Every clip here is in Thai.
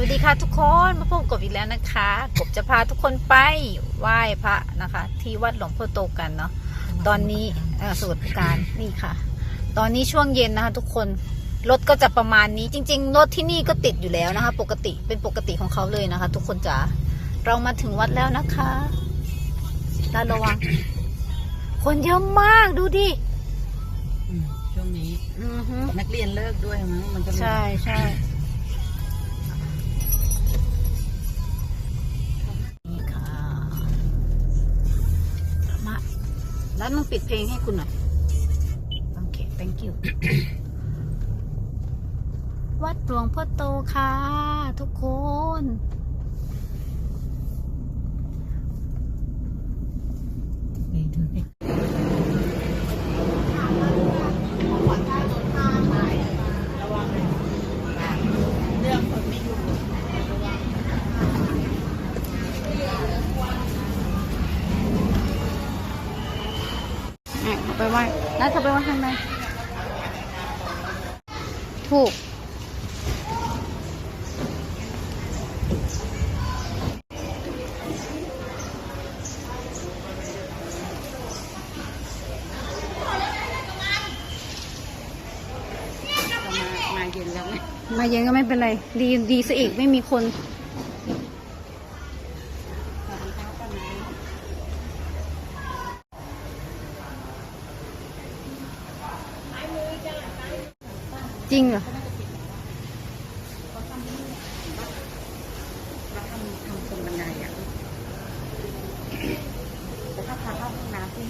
วัสดีค่ะทุกคนมาพบกับอีกแล้วนะคะ กบจะพาทุกคนไปไหว้พระนะคะ ที่วัดหลวงพ่อโตกันเนาะตอนนี้เอ่อสวัสดิการนี่ค่ะ ตอนนี้ช่วงเย็นนะคะ ทุกคนรถก็จะประมาณนี้จริง ๆ รถที่นี่ก็ติดอยู่แล้วนะคะ ปกติเป็นปกติของเขาเลยนะคะ ทุกคนจ๋าเรามาถึงวัดแล้วนะคะด้านระวัง คนเยอะมากดูดิอืมช่วงนี้อือฮึนักเรียนเลิกด้วยมั้งมันก็มีใช่ใช่ แล้วมึงปิดเพลงให้คุณหน่อย โอเค thank you วัดหลวงพ่อโตค่ะ ทุกคน ไปถึง อะเอาไปไหว้แล้วเธอไปไหว้ข้างใน ถูกมามาเย็นแล้วไงมาเย็นก็ไม่เป็นไร ดีดีซะอีกไม่มีคน จริงเหรอเราทำทำตรงบันไดอะแต่ถ้าพาเข้าห้องน้ำที่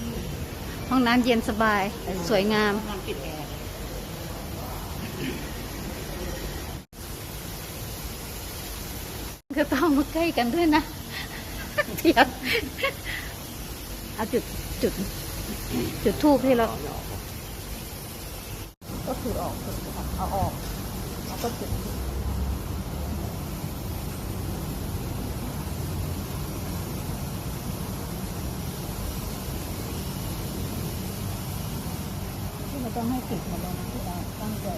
ห้องน้ำเย็นสบาย สวยงามปิดแอร์ก็ต้องมาใกล้กันด้วยนะเทียบเอาจุดจุด จุดทูบที่เราก็คือออกคือออก เอาออกแล้วก็จุดที่เราต้องให้ติดหมดเลยนะที่เราตั้งใจ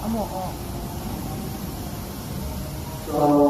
เอา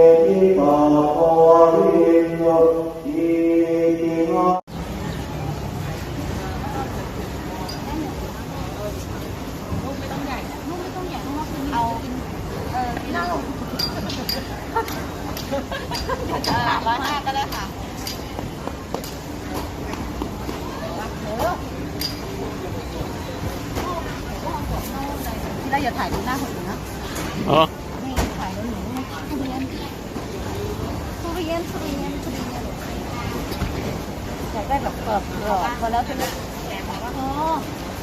เลยค่ะเราอย่าถ่ายดูหน้าคนอื่นนะอ๋อนี่ถ่ายแล้วหนูทุเรียนทุเรียนทุเรียนทุเรียนอยากได้แบบกรอบกรอบพอแล้วใช่ไหมอ๋อ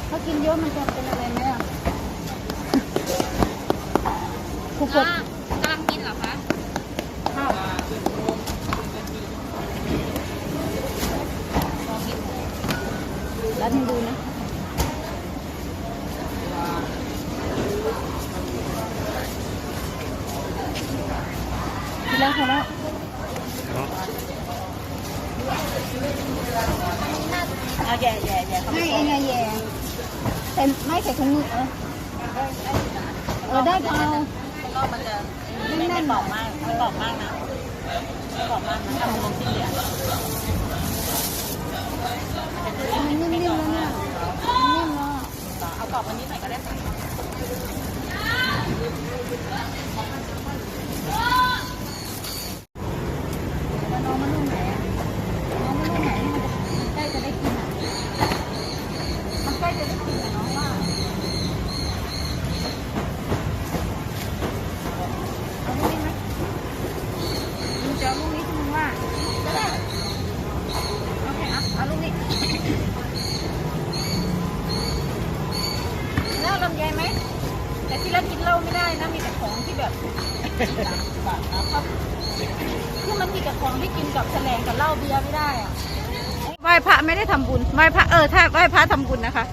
ถ้ากินเยอะมันจะเป็นอะไรไหมอะครูกด กำลังกินเหรอคะ ข้าว แล้วมึงดูนะกินแล้วพอแล้วเอาแย่แย่แย่เขาไม่ไอ้เนี่ยแย่แต่ไม่ใส่ถุงมือเออเออได้พอก็มันจะไม่ไม่บอกมากไม่บอกมากนะไม่บอกมากนะทำลงที่เหลือ มันนิ่มๆแล้วเนี่ยนิ่มแล้วเอากรอบวันนี้หม่ก็ได้ค่ แล้วน้องมันลูกไหนอะน้องมันลูกไหนมันใกล้จะได้กินอะมันใกล้จะได้กินอะน้องว่าเอาลูกนี้ไหมมึงจะเอาลูกนี้ที่มึงว่าก็ได้โอเคอะเอาลูกนี้แล้วลำไยไหม แต่ที่เรากินเหล้าไม่ได้นะ มีแต่ของที่แบบ คือมันมีแต่ของที่กินกับแสลงกับเหล้าเบียร์ไม่ได้อะไหว้พระไม่ได้ทำบุญไหว้พระเออถ้าไหว้พระทำบุญนะคะ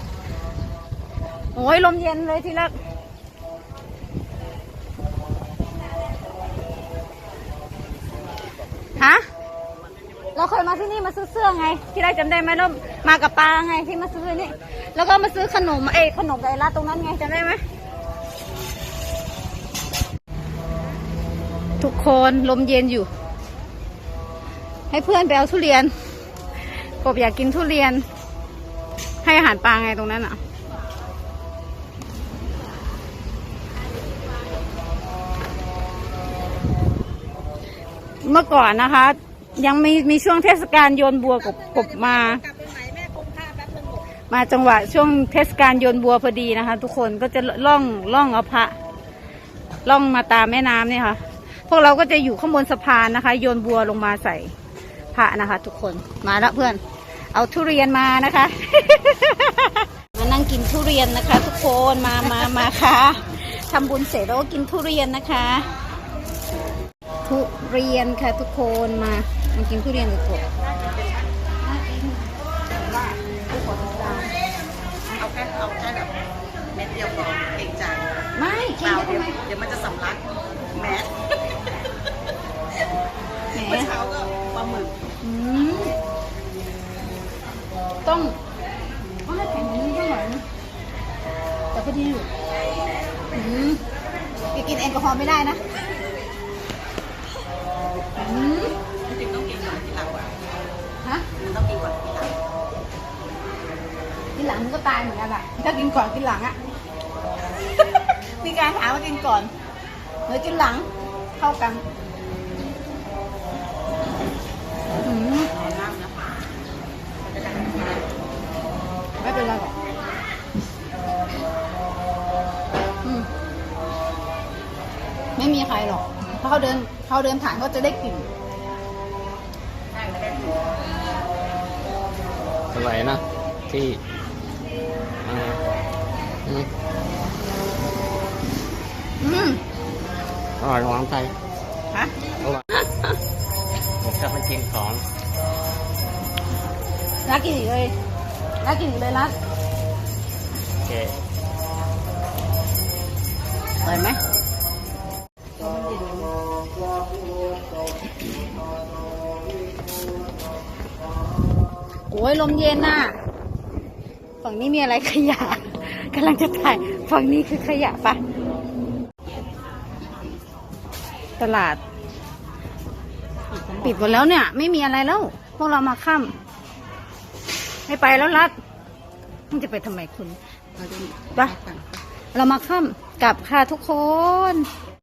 โอ้ยลมเย็นเลยทีละฮะเราเคยมาที่นี่มาซื้อเสื้อไง ที่ได้จำได้ไหมเรามากับปลาไงที่มาซื้อนี่แล้วก็มาซื้อขนมเอยขนมไก่ร้าตรงนั้นไงจำได้ไหม ทุกคนลมเย็นอยู่ ให้เพื่อนไปเอาทุเรียนกบอยากกินทุเรียน ให้อาหารปลาไงตรงนั้นอะ เมื่อก่อนนะคะ ยังมีมีช่วงเทศกาลโยนบัวกบกบมา มาแป๊บนึงหมดมาจังหวะช่วงเทศกาลโยนบัวพอดีนะคะ ทุกคนก็จะล่องล่องเอาพระล่องมาตามแม่น้ำเนี่ยค่ะ พวกเราก็จะอยู่ข้างบนสะพานนะคะ โยนบัวลงมาใส่พระนะคะ ทุกคนมาแล้วเพื่อน เอาทุเรียนมานะคะ มานั่งกินทุเรียนนะคะ ทุกคนมามามาค่ะทำบุญเสร็จแล้วก็กินทุเรียนนะคะ ทุเรียนค่ะทุกคนมามากินทุเรียนกับกบน่ากินแต่ว่าผู้ปกครองเอาแค่เอาแค่แบบเม็ดเดียวพอเก่งใจไม่เปกินล่าได้เดี๋ยวทำไมเดี๋ยวมันจะสำลักแมส ต้องต้องให้แข็งนิดหน่อยนะแต่พอดีอยู่อืมไปกินแอลกอฮอล์ไม่ได้นะอืมจริงๆต้องกินก่อนทีหลังว่ะฮะต้องกินก่อนทีหลังกินหลังมันก็ตายเหมือนกันแหละถ้ากินก่อนกินหลังอะมีการถามว่ากินก่อนหรือกินหลังเท่ากันอืม เอาน้ำนะ ไม่เป็นไรหรอกอืมไม่มีใครหรอกเพราะเขาเดินเขาเดินผ่านเขาจะได้กลิ่นใช่ไม่ได้ถูกอะไรนะที่อ่าอืมอืมอร่อยระวังใจฮะระวังผมจะไปกินของรักกินอีกเลย รักกินอีกเลยรักโอเคอร่อยไหมโอ้ยลมเย็นน่ะ ฝั่งนี้มีอะไรขยะกำลังจะถ่าย ฝั่งนี้คือขยะปะตลาด ปิดหมดแล้วเนี่ย ไม่มีอะไรแล้ว พวกเรามาค่ำ ไม่ไปแล้วรัดมันจะไปทำไมคุณเอาดิไปเรามาค่ำกลับค่ะทุกคน